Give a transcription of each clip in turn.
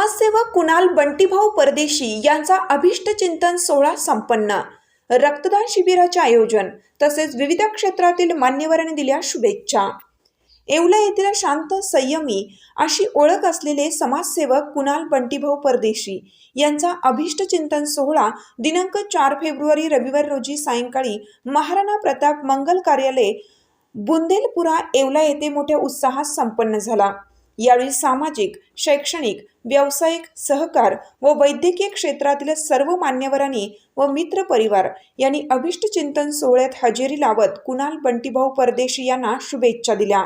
समाजसेवक कुणाल बंटीभाऊ परदेशी यांचा अभिष्ट चिंतन सोहळा संपन्न. रक्तदान शिबिराचे आयोजन तसेच विविध क्षेत्रातील मान्यवरांनी दिल्या शुभेच्छा. येवला येथील शांत संयमी अशी ओळख असलेले समाजसेवक कुणाल बंटीभाऊ परदेशी यांचा अभिष्ट चिंतन सोहळा दिनांक चार फेब्रुवारी रविवार रोजी सायंकाळी महाराणा प्रताप मंगल कार्यालय बुंदेलपुरा येवला येथे मोठ्या उत्साहात संपन्न झाला. यावेळी सामाजिक शैक्षणिक व्यावसायिक सहकार व वैद्यकीय क्षेत्रातील सर्व मान्यवरांनी व मित्र परिवार यांनी अभिष्ट चिंतन सोहळ्यात हजेरी लावत कुणाल बंटीभाऊ परदेशी यांना शुभेच्छा दिल्या.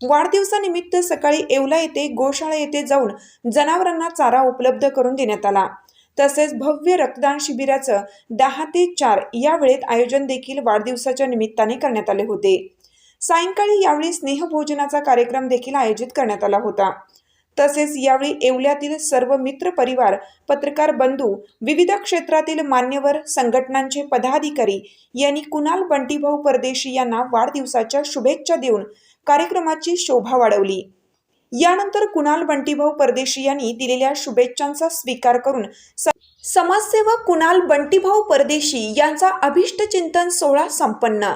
वाढदिवसानिमित्त सकाळी येवला येथे गोशाळा येथे जाऊन जनावरांना चारा उपलब्ध करून देण्यात आला. तसेच भव्य रक्तदान शिबिराचं दहा ते चार या वेळेत आयोजन देखील वाढदिवसाच्या निमित्ताने करण्यात आले होते. सायंकाळी यावेळी स्नेहभोजनाचा कार्यक्रम देखील आयोजित करण्यात आला होता. तसेच यावेळी येवल्यातील सर्व मित्र परिवार पत्रकार बंधू विविध क्षेत्रातील मान्यवर संघटनांचे पदाधिकारी यांनी कुणाल बंटीभाऊ परदेशी यांना वाढदिवसाच्या शुभेच्छा देऊन कार्यक्रमाची शोभा वाढवली. यानंतर कुणाल बंटीभाऊ परदेशी यांनी दिलेल्या शुभेच्छांचा स्वीकार करून स- समाजसेवक कुणाल बंटीभाऊ परदेशी यांचा अभिष्ट चिंतन सोहळा संपन्न.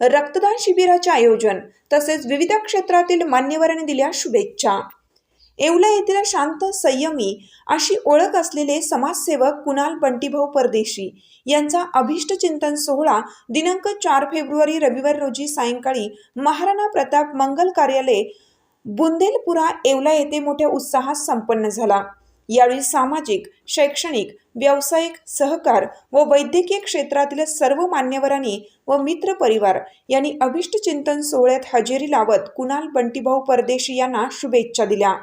रक्तदान शिबिराचे आयोजन तसेच विविध क्षेत्रातील मान्यवरांनी दिल्या शुभेच्छा. येवला येथील शांत संयमी अशी ओळख असलेले समाजसेवक कुणाल बंटीभाऊ परदेशी यांचा अभिष्ट चिंतन सोहळा दिनांक चार फेब्रुवारी रविवार रोजी सायंकाळी महाराणा प्रताप मंगल कार्यालय बुंदेलपुरा येवला येथे मोठ्या उत्साहात संपन्न झाला. यावेळी सामाजिक शैक्षणिक व्यावसायिक सहकार व वैद्यकीय क्षेत्रातील सर्व मान्यवरांनी व मित्र परिवार यांनी अभिष्ट चिंतन सोहळ्यात हजेरी लावत कुणाल बंटीभाऊ परदेशी यांना शुभेच्छा दिल्या.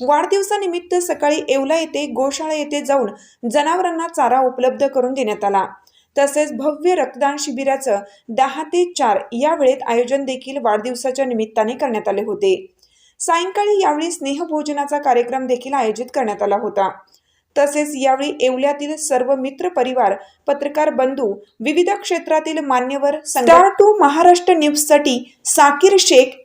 वाढदिवसानिमित्त सकाळी येवला येथे गोशाळा येथे जाऊन जनावरांना चारा उपलब्ध करून देण्यात आला. तसेच भव्य रक्तदान शिबिराचं दहा ते चार या वेळेत आयोजन देखील वाढदिवसाच्या निमित्ताने करण्यात आले होते. सायंकाळी यावेळी स्नेहभोजनाचा कार्यक्रम देखील आयोजित करण्यात आला होता. तसेच यावेळी येवल्यातील सर्व मित्र परिवार पत्रकार बंधू विविध क्षेत्रातील मान्यवर स्टार टू महाराष्ट्र न्यूजसाठी साकीर शेख